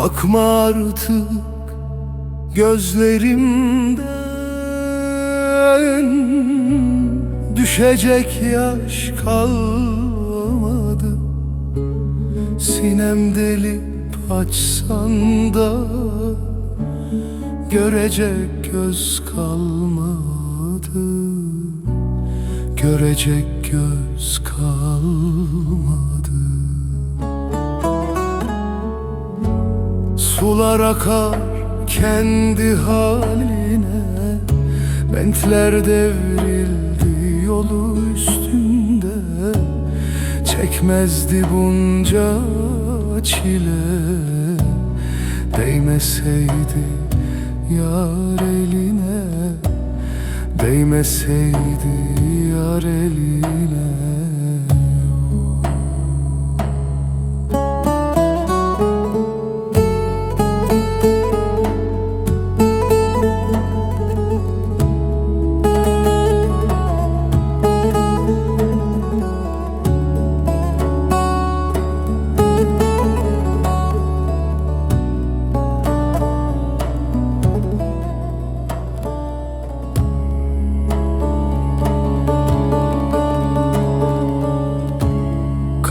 Bakma artık gözlerimden. Düşecek yaş kalmadı. Sinem delip açsan da Görecek göz kalmadı. Görecek göz kalmadı Sular akar kendi haline. Bentler devrildi yolu üstünde. Çekmezdi bunca çile. Değmeseydi yar eline. Değmeseydi yar eline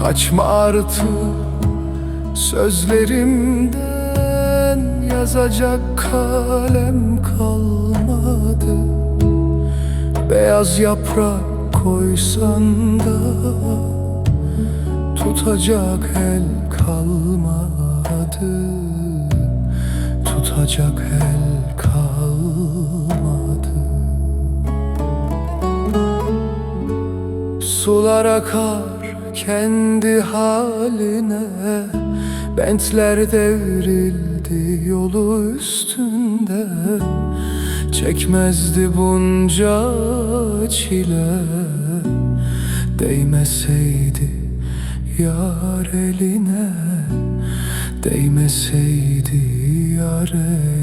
Kaçma artık sözlerimden Yazacak kalem kalmadı. Beyaz yaprak koysan da Tutacak el kalmadı. Tutacak el kalmadı. Sular akar kendi haline. Bentler devrildi yolu üstünde. Çekmezdi bunca çile. Değmeseydi yar eline. Değmeseydi yar eline